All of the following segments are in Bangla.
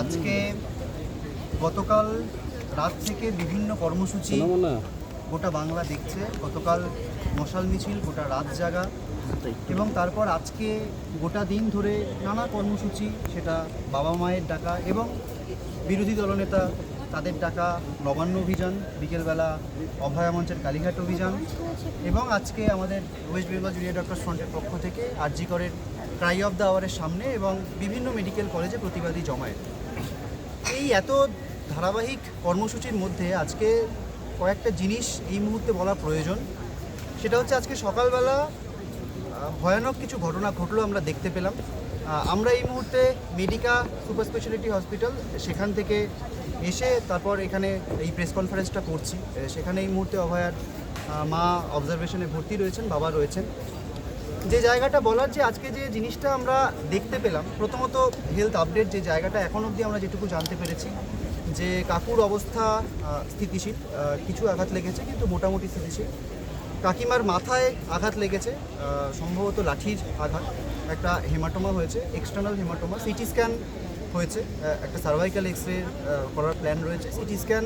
আজকে গতকাল রাত থেকে বিভিন্ন কর্মসূচি গোটা বাংলা দেখছে। গতকাল মশাল মিছিল গোটা রাত জাগা এবং তারপর আজকে গোটা দিন ধরে নানা কর্মসূচি সেটা বাবা মায়ের ডাকা এবং বিরোধী দলনেতা তাদের ডাকা নবান্ন অভিযান বিকেলবেলা অভয়া মঞ্চের কালীঘাট অভিযান এবং আজকে আমাদের ওয়েস্ট বেঙ্গল জুনিয়র ডক্টর ফ্রন্টের পক্ষ থেকে আরজি করের ট্রাই অফ দ্য আওয়ারের সামনে এবং বিভিন্ন মেডিকেল কলেজে প্রতিবাদী জমায়েত। এই এত ধারাবাহিক কর্মসূচির মধ্যে আজকে কয়েকটা জিনিস এই মুহূর্তে বলা প্রয়োজন। সেটা হচ্ছে আজকে সকালবেলা ভয়ানক কিছু ঘটনা ঘটলো আমরা দেখতে পেলাম। আমরা এই মুহূর্তে মেডিকা সুপার স্পেশালিটি হসপিটাল সেখান থেকে এসে তারপর এখানে এই প্রেস কনফারেন্সটা করছি। সেখানে এই মুহূর্তে অভয়ার মা অবজারভেশনে ভর্তি রয়েছেন, বাবা রয়েছেন। যে জায়গাটা বলার যে আজকে যে জিনিসটা আমরা দেখতে পেলাম, প্রথমত হেলথ আপডেট যে জায়গাটা এখন অবধি আমরা যেটুকু জানতে পেরেছি, যে কাকুর অবস্থা স্থিতিশীল কিছু আঘাত লেগেছে কিন্তু মোটামুটি স্থিতিশীল। কাকিমার মাথায় আঘাত লেগেছে সম্ভবত লাঠির আঘাত, একটা হেমাটোমা হয়েছে এক্সটার্নাল হেমাটোমা সিটি স্ক্যান হয়েছে একটা সার্ভাইকাল এক্স রে করার প্ল্যান রয়েছে। সিটি স্ক্যান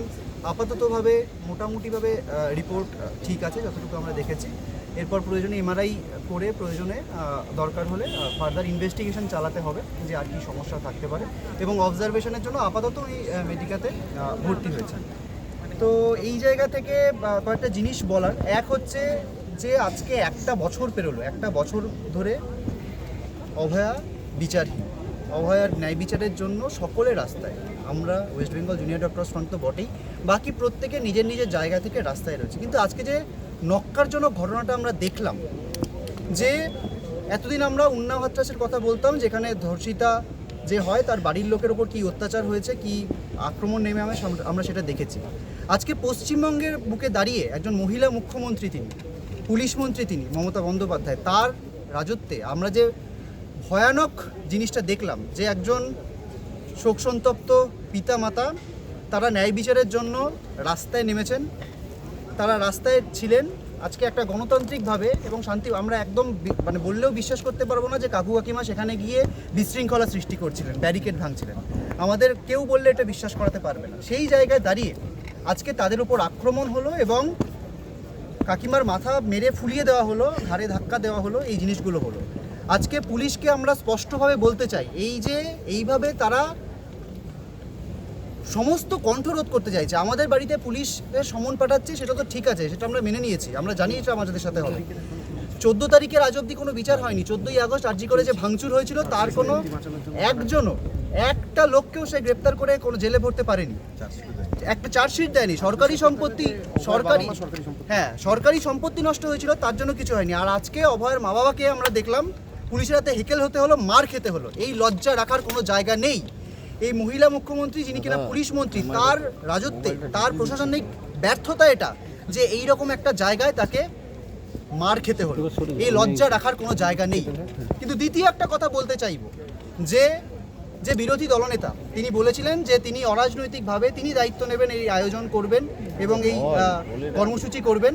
আপাততভাবে মোটামুটিভাবে রিপোর্ট ঠিক আছে, যতটুকু আমরা দেখেছি। এরপর প্রয়োজনে এমআরআই করে প্রয়োজনে দরকার হলে ফার্দার ইনভেস্টিগেশন চালাতে হবে যে আর কি সমস্যা থাকতে পারে। এবং অবজারভেশনের জন্য আপাতত এই মেডিকাতে ভর্তি হয়েছে তো এই জায়গা থেকে কয়েকটা জিনিস বলার। এক হচ্ছে যে আজকে একটা বছর পেরোলো। একটা বছর ধরে অভয়া বিচারহীন। অভয়ার ন্যায় বিচারের জন্য সকলে রাস্তায়। আমরা West Bengal junior doctor front তো বটেই। বাকি প্রত্যেকে নিজের নিজের জায়গা থেকে রাস্তায় রয়েছে। কিন্তু আজকে যে নক্কারজনক ঘটনাটা আমরা দেখলাম। যে এতদিন আমরা উন্নাও হাতরাসের কথা বলতাম, যেখানে ধর্ষিতা যে হয়, তার বাড়ির লোকের ওপর কী অত্যাচার হয়েছে, কি আক্রমণ নেমে আমি আমরা সেটা দেখেছি। আজকে পশ্চিমবঙ্গের বুকে দাঁড়িয়ে একজন মহিলা মুখ্যমন্ত্রী তিনি, পুলিশ মন্ত্রী তিনি, মমতা বন্দ্যোপাধ্যায়, তার রাজত্বে আমরা যে ভয়ানক জিনিসটা দেখলাম, যে একজন শোকসন্তপ্ত পিতা মাতা তারা ন্যায় বিচারের জন্য রাস্তায় নেমেছেন তারা রাস্তায় ছিলেন। আজকে একটা গণতান্ত্রিকভাবে এবং শান্তি, আমরা একদম মানে বললেও বিশ্বাস করতে পারব না যে কাকু কাকিমা সেখানে গিয়ে বিশৃঙ্খলা সৃষ্টি করছিলেন, ব্যারিকেড ভাঙছিলেন। আমাদের কেউ বললে এটা বিশ্বাস করাতে পারবে না। সেই জায়গায় দাঁড়িয়ে আজকে তাদের উপর আক্রমণ হলো এবং কাকিমার মাথা মেরে ফুলিয়ে দেওয়া হলো, ঘাড়ে ধাক্কা দেওয়া হলো, এই জিনিসগুলো হলো। আজকে পুলিশকে আমরা স্পষ্টভাবে বলতে চাই, এই যে এইভাবে তারা সমস্ত কণ্ঠরোধ করতে চাইছে। আমাদের বাড়িতে পুলিশের সমন পাঠাচ্ছে, সেটা তো ঠিক আছে, সেটা আমরা মেনে নিয়েছি। আমরা জানি এটা আমাদের সাথে হবে। চোদ্দ তারিখের আজ অব্দি কোনো বিচার হয়নি। চোদ্দই আগস্ট আরজি করে যে ভাঙচুর হয়েছিল, তার কোনো একজনও, একটা লোককেও সে গ্রেপ্তার করে কোনো জেলে ভরতে পারেনি। একটা চার্জশিট দেয়নি। সরকারি সম্পত্তি, সরকারি হ্যাঁ সরকারি সম্পত্তি নষ্ট হয়েছিল, তার জন্য কিছু হয়নি। আর আজকে অভয়ের মা বাবাকে আমরা দেখলাম, পুলিশের হাতে হেকেল হতে হলো, মার খেতে হলো। এই লজ্জা রাখার কোনো জায়গা নেই। এই মহিলা মুখ্যমন্ত্রী যিনি কিনা পুলিশ মন্ত্রী তার রাজত্বে তার প্রশাসনিক ব্যর্থতা এটা যে এই রকম একটা জায়গায় তাকে মার খেতে হলো। এই লজ্জা রাখার কোনো জায়গা নেই। কিন্তু দ্বিতীয় একটা কথা বলতে চাইব যে যে বিরোধী দলনেতা তিনি বলেছিলেন যে তিনি অরাজনৈতিকভাবে তিনি দায়িত্ব নেবেন এই আয়োজন করবেন এবং এই কর্মসূচি করবেন।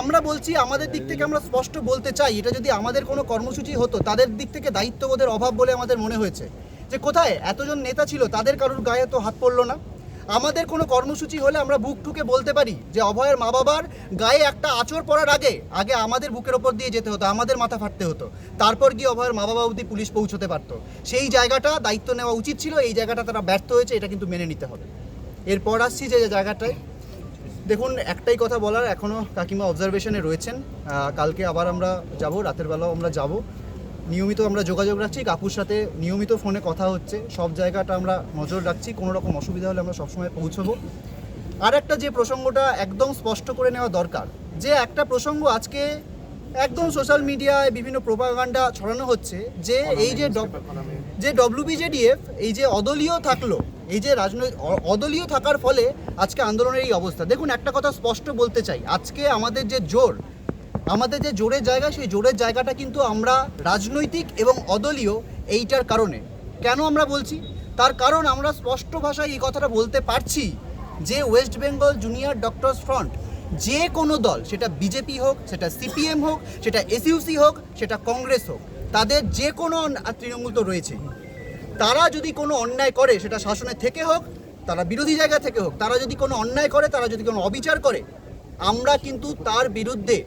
আমরা বলছি আমাদের দিক থেকে আমরা স্পষ্ট বলতে চাই এটা যদি আমাদের কোনো কর্মসূচি হতো তাদের দিক থেকে দায়িত্ববোধের অভাব বলে আমাদের মনে হয়েছে। যে কোথায় এতজন নেতা ছিল, তাদের কারোর গায়ে তো হাত পড়ল না? আমাদের কোনো কর্মসূচি হলে আমরা বুক ঠুকে বলতে পারি যে অভয়ের মা বাবার গায়ে একটা আঁচড় পড়ার আগে আগে আমাদের বুকের ওপর দিয়ে যেতে হতো, আমাদের মাথা ফাটতে হতো। তারপর গিয়ে অভয়ের মা বাবা অবধি পুলিশ পৌঁছতে পারতো। সেই জায়গাটা দায়িত্ব নেওয়া উচিত ছিল, এই জায়গাটা তারা ব্যর্থ হয়েছে, এটা কিন্তু মেনে নিতে হবে। এরপর আসছি যে জায়গাটায়। দেখুন, একটাই কথা বলার এখনও কাকিমা অবজারভেশনে রয়েছেন। কালকে আবার আমরা যাব, রাতের বেলাও আমরা যাব। নিয়মিত আমরা যোগাযোগ রাখছি কাকুর সাথে নিয়মিত ফোনে কথা হচ্ছে সব জায়গাটা আমরা নজর রাখছি কোনো রকম অসুবিধা হলে আমরা সবসময় পৌঁছবো। আর একটা যে প্রসঙ্গটা একদম স্পষ্ট করে নেওয়া দরকার যে একটা প্রসঙ্গ আজকে একদম সোশ্যাল মিডিয়ায় বিভিন্ন প্রোপাগান্ডা ছড়ানো হচ্ছে যে এই যে যে ডব্লিউবিজেডিএফ এই যে অদলীয় থাকল এই যে রাজনৈতিক অদলীয় থাকার ফলে আজকে আন্দোলনের এই অবস্থা। দেখুন একটা কথা স্পষ্ট বলতে চাই আজকে আমাদের যে জোর আমাদের যে জোরের জায়গা, সেই জোরের জায়গাটা কিন্তু আমরা রাজনৈতিক এবং অদলীয় এইটার কারণে। কেন আমরা বলছি? তার কারণ আমরা স্পষ্ট ভাষায় এই কথাটা বলতে পারছি যে West Bengal junior doctors front যে কোনো দল, সেটা বিজেপি হোক, সেটা সিপিএম হোক, সেটা এসইউসি হোক, সেটা কংগ্রেস হোক, তাদের যে কোনো তৃণমূল তো রয়েছে। তারা যদি কোনো অন্যায় করে, সেটা শাসনের থেকে হোক, তারা বিরোধী জায়গা থেকে হোক, তারা যদি কোনো অন্যায় করে, তারা যদি কোনো অবিচার করে, আমরা কিন্তু তার বিরুদ্ধে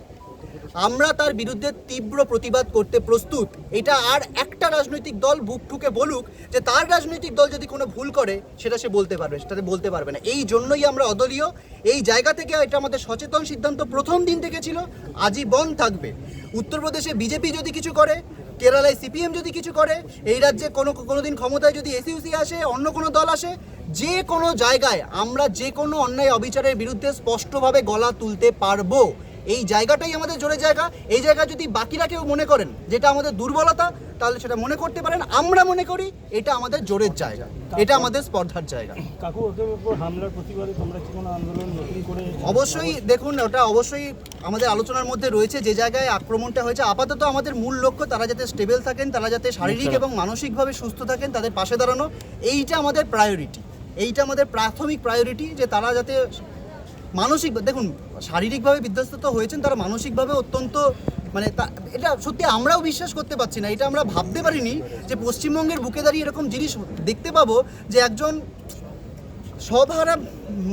আমরা তার বিরুদ্ধে তীব্র প্রতিবাদ করতে প্রস্তুত। এটা আর একটা রাজনৈতিক দল বুক ঠুকে বলুক যে তার রাজনৈতিক দল যদি কোনো ভুল করে, সেটা সে বলতে পারবে, সেটাতে বলতে পারবে না। এই জন্যই আমরা অদলীয়। এই জায়গা থেকে এটা আমাদের সচেতন সিদ্ধান্ত প্রথম দিন থেকে ছিল আজীবন থাকবে। উত্তরপ্রদেশে বিজেপি যদি কিছু করে, কেরালায় সিপিএম যদি কিছু করে, এই রাজ্যে কোনো কোনো দিন ক্ষমতায় যদি এসইউসি আসে, অন্য কোনো দল আসে, যে কোনো জায়গায় আমরা যে কোনো অন্যায় অবিচারের বিরুদ্ধে স্পষ্টভাবে গলা তুলতে পারব। এই জায়গাটাই আমাদের জোরের জায়গা। এই জায়গা যদি বাকিরা কেউ মনে করেন যেটা আমাদের দুর্বলতা তাহলে সেটা মনে করতে পারেন। আমরা মনে করি এটা আমাদের জোরের জায়গা। এটা আমাদের স্পর্ধার জায়গা। কাকু ওদের উপর হামলার প্রতিবাদে তোমরা কি কোনো আন্দোলন নতুন করে অবশ্যই দেখুন ওটা অবশ্যই আমাদের আলোচনার মধ্যে রয়েছে। যে জায়গায় আক্রমণটা হয়েছে আপাতত আমাদের মূল লক্ষ্য তারা যাতে স্টেবল থাকেন তারা যাতে শারীরিক এবং মানসিকভাবে সুস্থ থাকেন তাদের পাশে দাঁড়ানো এইটা আমাদের প্রায়োরিটি এইটা আমাদের প্রাথমিক প্রায়োরিটি যে তারা যাতে মানসিক দেখুন শারীরিকভাবে বিধ্বস্ত তো হয়েছেন, তারা মানসিকভাবে অত্যন্ত মানে তা- এটা সত্যি আমরাও বিশ্বাস করতে পারছি না, এটা আমরা ভাবতে পারিনি যে পশ্চিমবঙ্গের বুকে দাঁড়িয়ে এরকম জিনিস দেখতে পাবো যে একজন সবহারা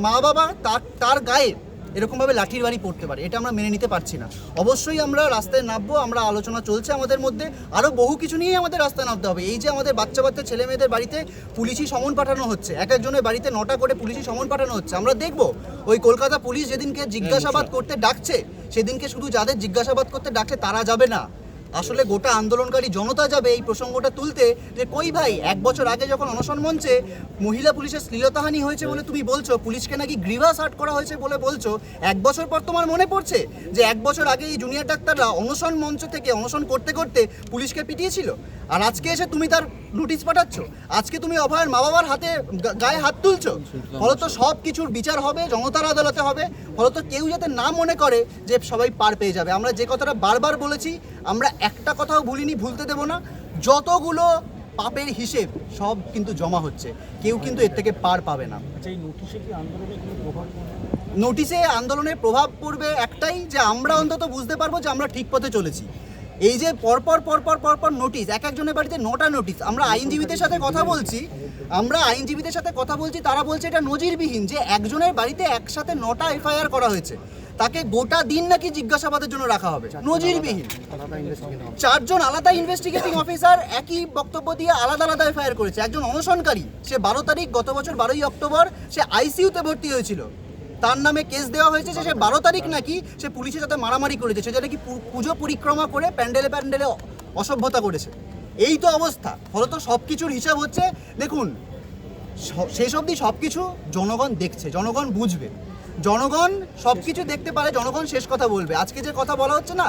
মা বাবা তার তার গায়ে এরকমভাবে লাঠির বাড়ি পড়তে পারে এটা আমরা মেনে নিতে পারছি না। অবশ্যই আমরা রাস্তায় নামবো আমরা আলোচনা চলছে আমাদের মধ্যে আরও বহু কিছু নিয়েই আমাদের রাস্তায় নামতে হবে। এই যে আমাদের বাচ্চা বাচ্চা ছেলে মেয়েদের বাড়িতে পুলিশি সমন পাঠানো হচ্ছে এক একজনের বাড়িতে নটা করে পুলিশি সমন পাঠানো হচ্ছে আমরা দেখব। ওই কলকাতা পুলিশ যেদিনকে জিজ্ঞাসাবাদ করতে ডাকছে সেদিনকে শুধু যাদের জিজ্ঞাসাবাদ করতে ডাকছে তারা যাবে না। আসলে গোটা আন্দোলনকারী জনতা যাবে এই প্রসঙ্গটা তুলতে যে কই ভাই, এক বছর আগে যখন অনশন মঞ্চে মহিলা পুলিশের শ্লীলতাহানি হয়েছে বলে তুমি বলছো, পুলিশকে নাকি গ্রিভাস আর্ট করা হয়েছে বলে বলছো, এক বছর পর তোমার মনে পড়ছে যে এক বছর আগে এই জুনিয়র ডাক্তাররা অনশন মঞ্চ থেকে অনশন করতে করতে পুলিশকে পিটিয়েছিল? আর আজকে এসে তুমি তার নোটিশ পাঠাচ্ছ? আজকে তুমি অভয়ের মা বাবার হাতে গায়ে হাত তুলছো? ফলত সব কিছুর বিচার হবে, জনতার আদালতে হবে, ফলত কেউ যাতে না মনে করে যে সবাই পার পেয়ে যাবে। আমরা যে কথাটা বারবার বলেছি আমরা একটা কথাও ভুলিনি ভুলতে দেব না। যতগুলো পাপের হিসেব সব কিন্তু জমা হচ্ছে। কেউ কিন্তু এর থেকে পার পাবে না। আচ্ছা নোটিশে আন্দোলনের প্রভাব পড়বে একটাই যে আমরা অন্তত বুঝতে পারব যে আমরা ঠিক পথে চলেছি। এই যে পরপর পরপর পরপর নোটিশ এক একজনের বাড়িতে নটা নোটিশ। আমরা আইনজীবীদের সাথে কথা বলছি আমরা আইনজীবীদের সাথে কথা বলছি তারা বলছে এটা নজিরবিহীন যে একজনের বাড়িতে একসাথে নটা এফআইআর করা হয়েছে। তাকে গোটা দিন নাকি জিজ্ঞাসাবাদের জন্য রাখা হবে। নজিরবিহীন। চারজন আলাদা ইনভেস্টিগেটিং অফিসার একই বক্তব্য দিয়ে আলাদা আলাদা এফআইআর করেছে। একজন অনশনকারী, সে বারো তারিখ, গত বছর বারোই অক্টোবর, সে আইসিইউতে ভর্তি হয়েছিল। তার নামে কেস দেওয়া হয়েছে যে সে বারো তারিখ নাকি সে পুলিশের সাথে মারামারি করেছে, সে নাকি পুজো পরিক্রমা করে প্যান্ডেলে প্যান্ডেলে অসভ্যতা করেছে। এই তো অবস্থা। ফলত সব কিছুর হিসাব হচ্ছে, দেখুন শেষ অবধি সব কিছু জনগণ দেখছে, জনগণ বুঝবে। জনগণ সব কিছু দেখতে পারে জনগণ শেষ কথা বলবে। আজকে যে কথা বলা হচ্ছে না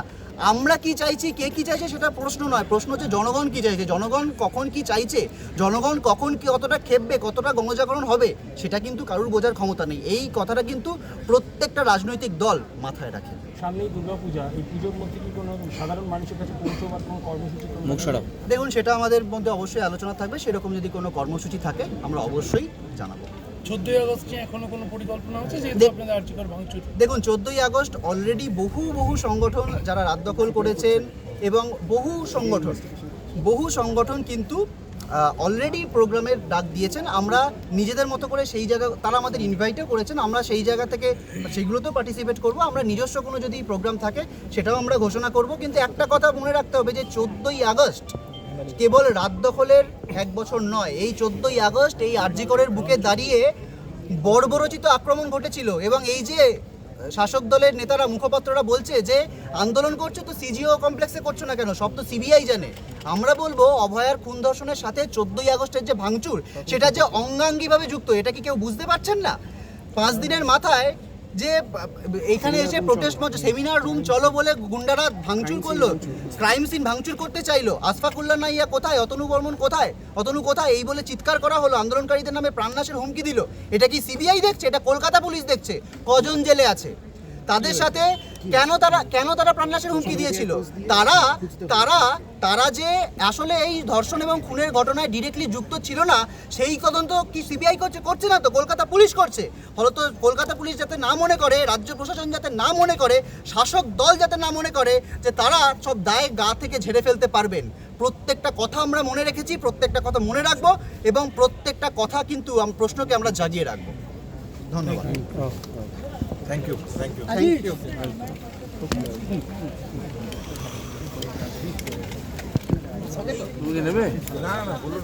আমরা কি চাইছি কে কি চাইছে সেটা প্রশ্ন নয়। প্রশ্ন হচ্ছে জনগণ কি চাইছে জনগণ কখন কি চাইছে জনগণ কখন কি কতটা খেপবে কতটা গণজাগরণ হবে সেটা কিন্তু কারুর বোঝার ক্ষমতা নেই। এই কথাটা কিন্তু প্রত্যেকটা রাজনৈতিক দল মাথায় রাখে। সামনেই দুর্গাপূজা এই পুজোর মধ্যে কি কোনো সাধারণ মানুষের কাছে পৌঁছবার কোনো কর্মসূচি তোমরা মুখ সরাও। দেখুন সেটা আমাদের মধ্যে অবশ্যই আলোচনা থাকবে। সেরকম যদি কোনো কর্মসূচি থাকে আমরা অবশ্যই জানাব। চোদ্দই আগস্ট এখনও কোনো পরিকল্পনা হচ্ছে যেহেতু আপনাদের আর্যিকর ভাঙচুর। দেখুন চোদ্দই আগস্ট অলরেডি বহু বহু সংগঠন যারা রাত দখল করেছেন এবং বহু সংগঠন বহু সংগঠন কিন্তু অলরেডি প্রোগ্রামের ডাক দিয়েছেন। আমরা নিজেদের মতো করে সেই জায়গা তারা আমাদের ইনভাইটও করেছেন। আমরা সেই জায়গা থেকে সেগুলোতেও পার্টিসিপেট করব। আমরা নিজস্ব কোনো যদি প্রোগ্রাম থাকে সেটাও আমরা ঘোষণা করব। কিন্তু একটা কথা মনে রাখতে হবে যে চোদ্দোই আগস্ট কেবল রাত দখলের এক বছর নয় এই চোদ্দই আগস্ট এই আরজিকরের বুকে দাঁড়িয়ে বর্বরচিত আক্রমণ ঘটেছিল এবং এই যে শাসক দলের নেতারা মুখপাত্ররা বলছে যে আন্দোলন করছে তো সিজিও কমপ্লেক্সে করছ না কেন? সব তো সিবিআই জানে। আমরা বলব অভয়ার খুন ধর্ষণের সাথে চোদ্দই আগস্টের যে ভাঙচুর সেটা যে অঙ্গাঙ্গিভাবে যুক্ত এটা কি কেউ বুঝতে পারছেন না? পাঁচ দিনের মাথায় যে এখানে এসে প্রোটেস্ট মঞ্চ সেমিনার রুম চলো বলে গুন্ডারা ভাঙচুর করল। ক্রাইম সিন ভাঙচুর করতে চাইলো। আসফাকুল্লা নাইয়া কোথায়? অতনু বর্মন কোথায়? অতনু কোথায়? এই বলে চিৎকার করা হলো। আন্দোলনকারীদের নামে প্রাণনাশের হুমকি দিল। এটা কি সিবিআই দেখছে? এটা কলকাতা পুলিশ দেখছে। কজন জেলে আছে? তাদের সাথে কেন তারা কেন তারা প্রাণনাশের হুমকি দিয়েছিল? তারা তারা তারা যে আসলে এই ধর্ষণ এবং খুনের ঘটনায় ডিরেক্টলি যুক্ত ছিল না, সেই তদন্ত কি সিবিআই করছে করছে না তো? কলকাতা পুলিশ করছে। ফলত কলকাতা পুলিশ যাতে না মনে করে, রাজ্য প্রশাসন যাতে না মনে করে, শাসক দল যাতে না মনে করে, যে তারা সব দায়ে গা থেকে ঝেড়ে ফেলতে পারবেন। প্রত্যেকটা কথা আমরা মনে রেখেছি, প্রত্যেকটা কথা মনে রাখব এবং প্রত্যেকটা কথা কিন্তু প্রশ্নকে আমরা জাগিয়ে রাখব। ধন্যবাদ। Thank you thank you thank you না না বলুন